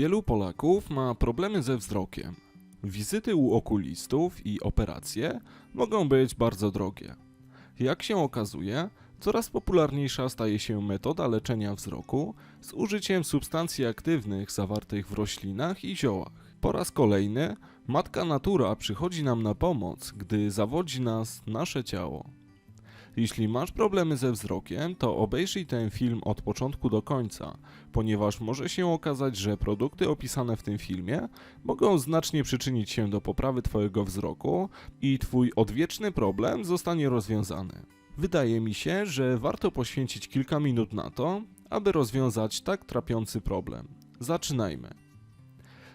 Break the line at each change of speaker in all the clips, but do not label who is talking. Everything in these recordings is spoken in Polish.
Wielu Polaków ma problemy ze wzrokiem. Wizyty u okulistów i operacje mogą być bardzo drogie. Jak się okazuje, coraz popularniejsza staje się metoda leczenia wzroku z użyciem substancji aktywnych zawartych w roślinach i ziołach. Po raz kolejny matka natura przychodzi nam na pomoc, gdy zawodzi nas nasze ciało. Jeśli masz problemy ze wzrokiem, to obejrzyj ten film od początku do końca, ponieważ może się okazać, że produkty opisane w tym filmie mogą znacznie przyczynić się do poprawy Twojego wzroku i Twój odwieczny problem zostanie rozwiązany. Wydaje mi się, że warto poświęcić kilka minut na to, aby rozwiązać tak trapiący problem. Zaczynajmy.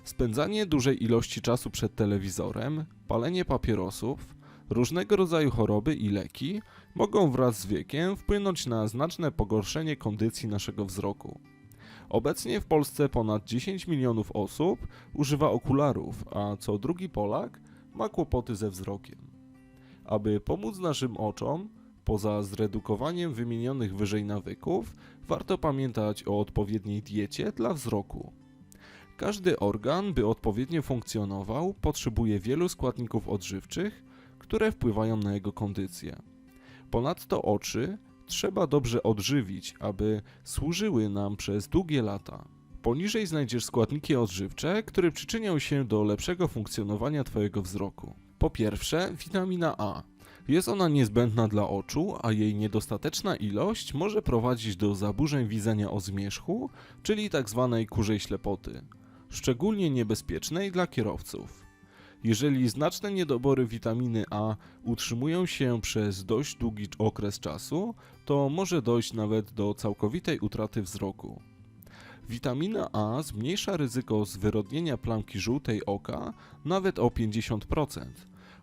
Spędzanie dużej ilości czasu przed telewizorem, palenie papierosów, różnego rodzaju choroby i leki mogą wraz z wiekiem wpłynąć na znaczne pogorszenie kondycji naszego wzroku. Obecnie w Polsce ponad 10 milionów osób używa okularów, a co drugi Polak ma kłopoty ze wzrokiem. Aby pomóc naszym oczom, poza zredukowaniem wymienionych wyżej nawyków, warto pamiętać o odpowiedniej diecie dla wzroku. Każdy organ, by odpowiednio funkcjonował, potrzebuje wielu składników odżywczych, które wpływają na jego kondycję. Ponadto oczy trzeba dobrze odżywić, aby służyły nam przez długie lata. Poniżej znajdziesz składniki odżywcze, które przyczynią się do lepszego funkcjonowania Twojego wzroku. Po pierwsze, witamina A. Jest ona niezbędna dla oczu, a jej niedostateczna ilość może prowadzić do zaburzeń widzenia o zmierzchu, czyli tzw. kurzej ślepoty, szczególnie niebezpiecznej dla kierowców. Jeżeli znaczne niedobory witaminy A utrzymują się przez dość długi okres czasu, to może dojść nawet do całkowitej utraty wzroku. Witamina A zmniejsza ryzyko zwyrodnienia plamki żółtej oka nawet o 50%,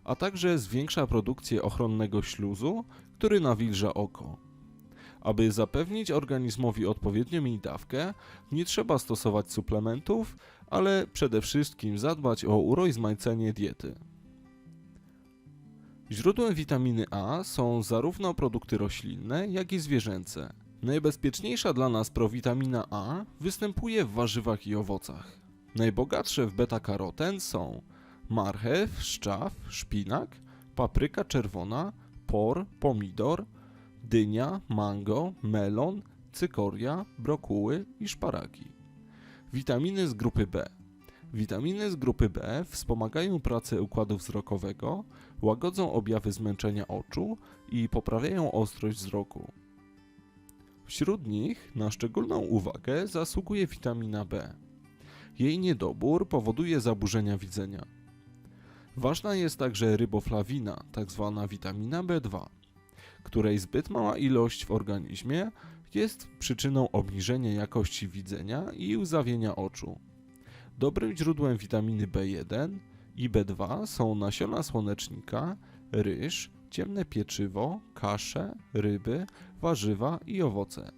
a także zwiększa produkcję ochronnego śluzu, który nawilża oko. Aby zapewnić organizmowi odpowiednią jej dawkę, nie trzeba stosować suplementów, ale przede wszystkim zadbać o urozmaicenie diety. Źródłem witaminy A są zarówno produkty roślinne, jak i zwierzęce. Najbezpieczniejsza dla nas prowitamina A występuje w warzywach i owocach. Najbogatsze w beta-karoten są marchew, szczaw, szpinak, papryka czerwona, por, pomidor, dynia, mango, melon, cykoria, brokuły i szparagi. Witaminy z grupy B. Witaminy z grupy B wspomagają pracę układu wzrokowego, łagodzą objawy zmęczenia oczu i poprawiają ostrość wzroku. Wśród nich na szczególną uwagę zasługuje witamina B. Jej niedobór powoduje zaburzenia widzenia. Ważna jest także ryboflawina, tzw. witamina B2 której zbyt mała ilość w organizmie jest przyczyną obniżenia jakości widzenia i łzawienia oczu. Dobrym źródłem witaminy B1 i B2 są nasiona słonecznika, ryż, ciemne pieczywo, kasze, ryby, warzywa i owoce.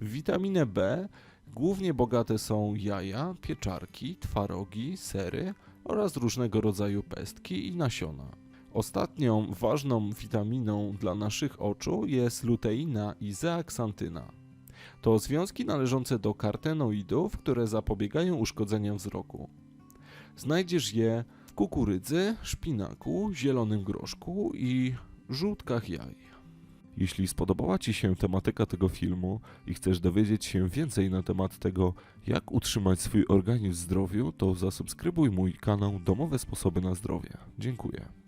W witaminę B głównie bogate są jaja, pieczarki, twarogi, sery oraz różnego rodzaju pestki i nasiona. Ostatnią ważną witaminą dla naszych oczu jest luteina i zeaksantyna. To związki należące do kartenoidów, które zapobiegają uszkodzeniom wzroku. Znajdziesz je w kukurydzy, szpinaku, zielonym groszku i żółtkach jaj. Jeśli spodobała Ci się tematyka tego filmu i chcesz dowiedzieć się więcej na temat tego, jak utrzymać swój organizm w zdrowiu, to zasubskrybuj mój kanał Domowe Sposoby na Zdrowie. Dziękuję.